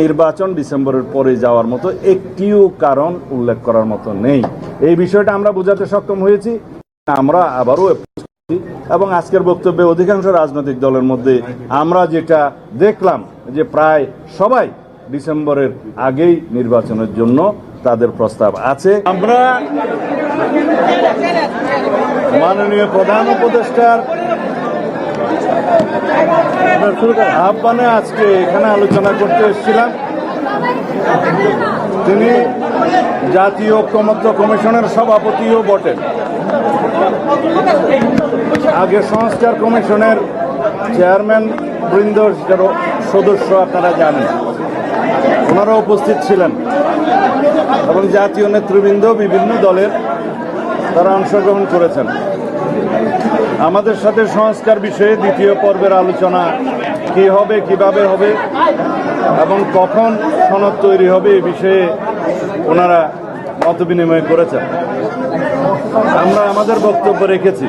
নির্বাচন ডিসেম্বরের পরে যাওয়ার মতো একটিও কারণ উল্লেখ করার মতো নেই। এই বিষয়টা আমরা বোঝাতে সক্ষম হয়েছি। আমরা আবারও এবং আজকের বক্তব্যে অধিকাংশ রাজনৈতিক দলের মধ্যে আমরা যেটা দেখলাম যে প্রায় সবাই ডিসেম্বরের আগেই নির্বাচনের জন্য তাদের প্রস্তাব আছে। আমরা মাননীয় প্রধান উপদেষ্টার আহ্বানে আজকে এখানে আলোচনা করতে এসেছিলাম। তিনি জাতীয় ঐক্যমত্য কমিশনের সভাপতিও বটেন আগে সংস্কার কমিশনের চেয়ারম্যান বৃন্দ সদস্য আপনারা জানেন। ওনারা উপস্থিত ছিলেন। এবং জাতীয় নেতৃবৃন্দ বিভিন্ন দলের তারা অংশগ্রহণ করেছেন। আমাদের সাথে সংস্কার বিষয়ে দ্বিতীয় পর্বের আলোচনা কি হবে, কীভাবে হবে এবং কখন সনদ তৈরি হবে এই বিষয়ে ওনারা মত বিনিময় করেছেন। আমরা আমাদের বক্তব্য রেখেছি।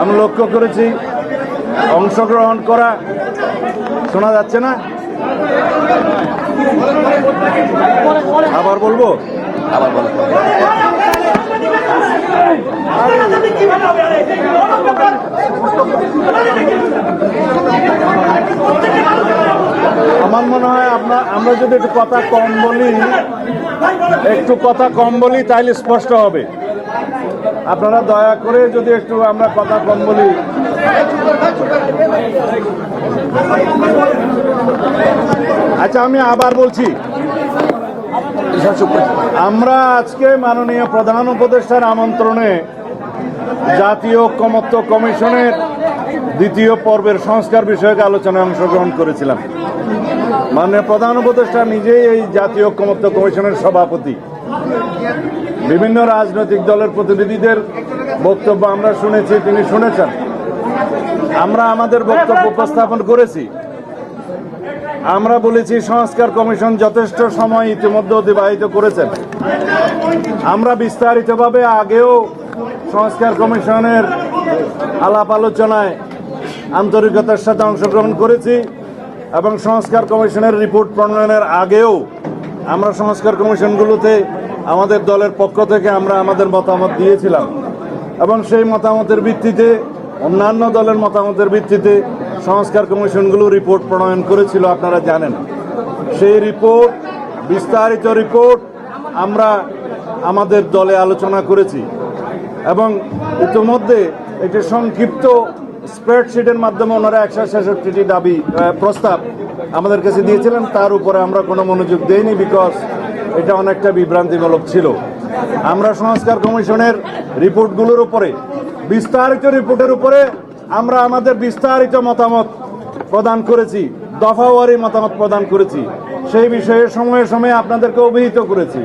আমি লক্ষ্য করেছি, অংশগ্রহণ করা শোনা যাচ্ছে না? আবার বলব? আবার বলব আমার মনে হয় আমরা আমরা যদি একটু কথা কম বলি, একটু কথা কম বলি, তাইলে স্পষ্ট হবে। আপনারা দয়া করে যদি একটু আমরা কথা কম বলি। আচ্ছা আমি আবার বলছি। আমরা আজকে মাননীয় প্রধান উপদেষ্টার আমন্ত্রণে জাতীয় ঐক্যমত্য কমিশনের দ্বিতীয় পর্বের সংস্কার বিষয়ক আলোচনায় অংশগ্রহণ করেছিলাম। মাননীয় প্রধান উপদেষ্টা নিজেই এই জাতীয় ঐক্যমত্য কমিশনের সভাপতি। বিভিন্ন রাজনৈতিক দলের প্রতিনিধিদের বক্তব্য আমরা শুনেছি, তিনি শুনেছেন। আমরা আমাদের বক্তব্য উপস্থাপন করেছি। আমরা বলেছি সংস্কার কমিশন যথেষ্ট সময় ইতিমধ্যে অতিবাহিত করেছেন। আমরা বিস্তারিতভাবে আগেও সংস্কার কমিশনের আলাপ আলোচনায় আন্তরিকতার সাথে অংশগ্রহণ করেছি এবং সংস্কার কমিশনের রিপোর্ট প্রণয়নের আগেও আমরা সংস্কার কমিশনগুলোতে আমাদের দলের পক্ষ থেকে আমরা আমাদের মতামত দিয়েছিলাম। এবং সেই মতামতের ভিত্তিতে অন্যান্য দলের মতামতের ভিত্তিতে সংস্কার কমিশনগুলো রিপোর্ট প্রণয়ন করেছিল, আপনারা জানেন। সেই রিপোর্ট বিস্তারিত রিপোর্ট আমরা আমাদের দলে আলোচনা করেছি। এবং ইতিমধ্যে একটি সংক্ষিপ্ত স্প্রেডশিটের মাধ্যমে ওনারা একশো ছেষট্টিটি দাবি প্রস্তাব আমাদের কাছে দিয়েছিলেন। তার উপরে আমরা কোনো মনোযোগ দেইনি বিকজ এটা অনেকটা বিভ্রান্তিমূলক ছিল। আমরা সংস্কার কমিশনের রিপোর্টগুলোর উপরে, বিস্তারিত রিপোর্টের উপরে আমরা আমাদের বিস্তারিত মতামত প্রদান করেছি, দফাওয়ারি মতামত প্রদান করেছি। সেই বিষয়ে সময়ে সময়ে আপনাদেরকে অভিহিত করেছি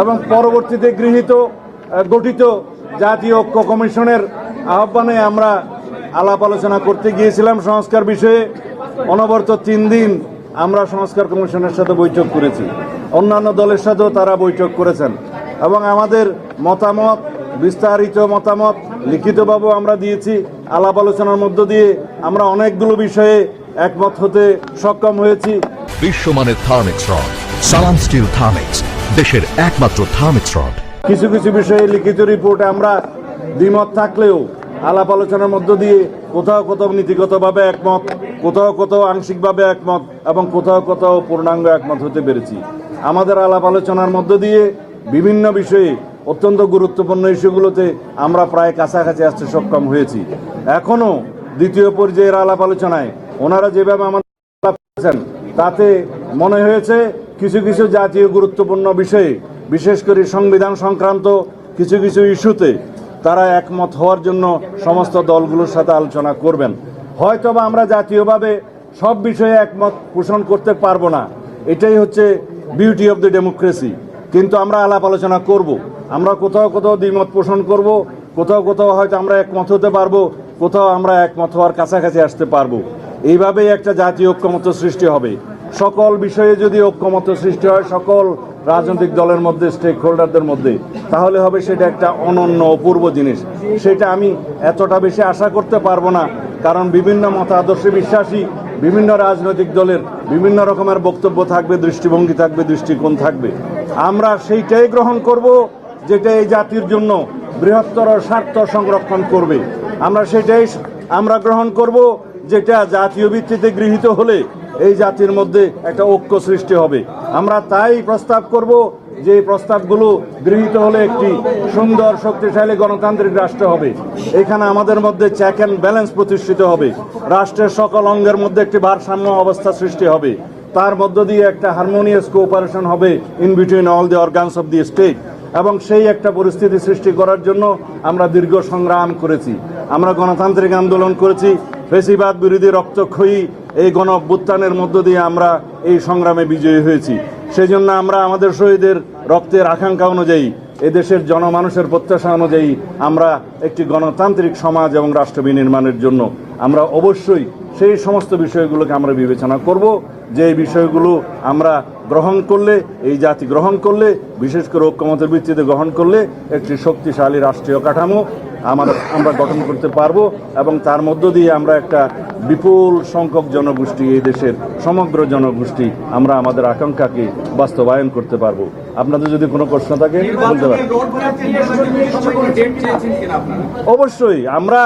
এবং পরবর্তীতে গৃহীত গঠিত জাতীয় ঐক্য কমিশনের আহ্বানে আমরা আলাপ আলোচনা করতে গিয়েছিলাম সংস্কার বিষয়ে। অনবরত তিন দিন আমরা সংস্কার কমিশনের সাথে বৈঠক করেছি। অন্যান্য দলের সাথেও তারা বৈঠক করেছেন এবং আমাদের মতামত বিস্তারিত মতামত লিখিতভাবেও আমরা দিয়েছি। আলাপ আলোচনার মধ্য দিয়ে আমরা অনেকগুলো বিষয়ে একমত হতে সক্ষম হয়েছি। বিশ্বমানের Thermex rod Salam steel Thermex দেশের একমাত্র থার্মিক্স রড। কিছু কিছু বিষয়ে লিখিত রিপোর্টে আমরা দ্বিমত থাকলেও আলাপ আলোচনার মধ্য দিয়ে কোথাও কোথাও নীতিগতভাবে একমত কোথাও কোথাও আংশিকভাবে একমত এবং কোথাও কোথাও পূর্ণাঙ্গ একমত হতে পেরেছি। আমাদের আলাপ আলোচনার মধ্য দিয়ে বিভিন্ন বিষয়ে অত্যন্ত গুরুত্বপূর্ণ ইস্যুগুলোতে আমরা প্রায় কাছাকাছি আসতে সক্ষম হয়েছি। এখনও দ্বিতীয় পর্যায়ের আলাপ আলোচনায় ওনারা যেভাবে আমাদের তাতে মনে হয়েছে কিছু কিছু জাতীয় গুরুত্বপূর্ণ বিষয়ে, বিশেষ করে সংবিধান সংক্রান্ত কিছু কিছু ইস্যুতে তারা একমত হওয়ার জন্য সমস্ত দলগুলোর সাথে আলোচনা করবেন। হয়তোবা আমরা জাতীয়ভাবে সব বিষয়ে একমত পোষণ করতে পারব না। এটাই হচ্ছে বিউটি অফ দ্য ডেমোক্রেসি কিন্তু আমরা আলাপ আলোচনা করব। আমরা কোথাও কোথাও দ্বিমত পোষণ করব, কোথাও কোথাও হয়তো আমরা একমত হতে পারব, কোথাও আমরা একমত হওয়ার কাছাকাছি আসতে পারব। এইভাবেই একটা জাতীয় ঐক্যমত্য সৃষ্টি হবে। সকল বিষয়ে যদি ঐক্যমত্য সৃষ্টি হয়, সকল রাজনৈতিক দলের মধ্যে স্টেক হোল্ডারদের মধ্যে, তাহলে হবে সেটা একটা অনন্য অপূর্ব জিনিস। সেটা আমি এতটা বেশি আশা করতে পারব না, কারণ বিভিন্ন মতাদর্শে বিশ্বাসী, বিভিন্ন রাজনৈতিক দলের বিভিন্ন রকমের বক্তব্য থাকবে, দৃষ্টিভঙ্গি থাকবে, দৃষ্টিকোণ থাকবে। আমরা সেইটাই গ্রহণ করব যেটা এই জাতির জন্য বৃহত্তর স্বার্থ সংরক্ষণ করবে। আমরা সেটাই আমরা গ্রহণ করব, যেটা জাতীয় ভিত্তিতে গৃহীত হলে এই জাতির মধ্যে একটা ঐক্য সৃষ্টি হবে। আমরা তাই প্রস্তাব করব যে প্রস্তাবগুলো গৃহীত হলে একটি সুন্দর, শক্তিশালী গণতান্ত্রিক রাষ্ট্র হবে। এখানে আমাদের মধ্যে চেক অ্যান্ড ব্যালেন্স প্রতিষ্ঠিত হবে। রাষ্ট্রের সকল অঙ্গের মধ্যে একটি ভারসাম্য অবস্থা সৃষ্টি হবে। তার মধ্য দিয়ে একটা হারমোনিয়াস কোঅপারেশন হবে in between all the organs of the state এবং সেই একটা পরিস্থিতি সৃষ্টি করার জন্য আমরা দীর্ঘ সংগ্রাম করেছি। আমরা গণতান্ত্রিক আন্দোলন করেছি, ফেসিবাদ বিরোধী রক্তক্ষয়ী এই গণ অভ্যুত্থানের মধ্য দিয়ে আমরা এই সংগ্রামে বিজয়ী হয়েছি। সেই জন্য আমরা আমাদের শহীদের রক্তের আকাঙ্ক্ষা অনুযায়ী, এদেশের জনমানুষের প্রত্যাশা অনুযায়ী আমরা একটি গণতান্ত্রিক সমাজ এবং রাষ্ট্র বিনির্মাণের জন্য আমরা অবশ্যই সেই সমস্ত বিষয়গুলোকে আমরা বিবেচনা করব। যে বিষয়গুলো আমরা গ্রহণ করলে এই জাতি গ্রহণ করলে বিশেষ করে ঐক্যমতের ভিত্তিতে গ্রহণ করলে একটি শক্তিশালী রাষ্ট্রীয় কাঠামো আমার আমরা গঠন করতে পারব এবং তার মধ্য দিয়ে আমরা একটা বিপুল সংখ্যক জনগোষ্ঠী এই দেশের সমগ্র জনগোষ্ঠী আমরা আমাদের আকাঙ্ক্ষাকে বাস্তবায়ন করতে পারব। আপনাদের যদি কোনো প্রশ্ন থাকে বলতে পারেন। অবশ্যই আমরা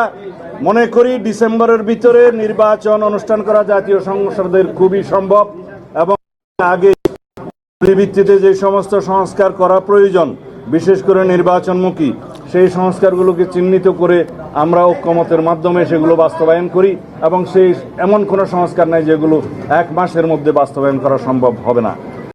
মনে করি ডিসেম্বরের ভিতরে নির্বাচন অনুষ্ঠান করা জাতীয় সংসদের খুবই সম্ভব এবং আগে ভিত্তিতে যে সমস্ত সংস্কার করা প্রয়োজন, বিশেষ করে নির্বাচনমুখী, সেই সংস্কারগুলোকে চিহ্নিত করে আমরা ঐক্যমতের মাধ্যমে সেগুলো বাস্তবায়ন করি এবং সেই এমন কোনো সংস্কার নাই যেগুলো এক মাসের মধ্যে বাস্তবায়ন করা সম্ভব হবে না।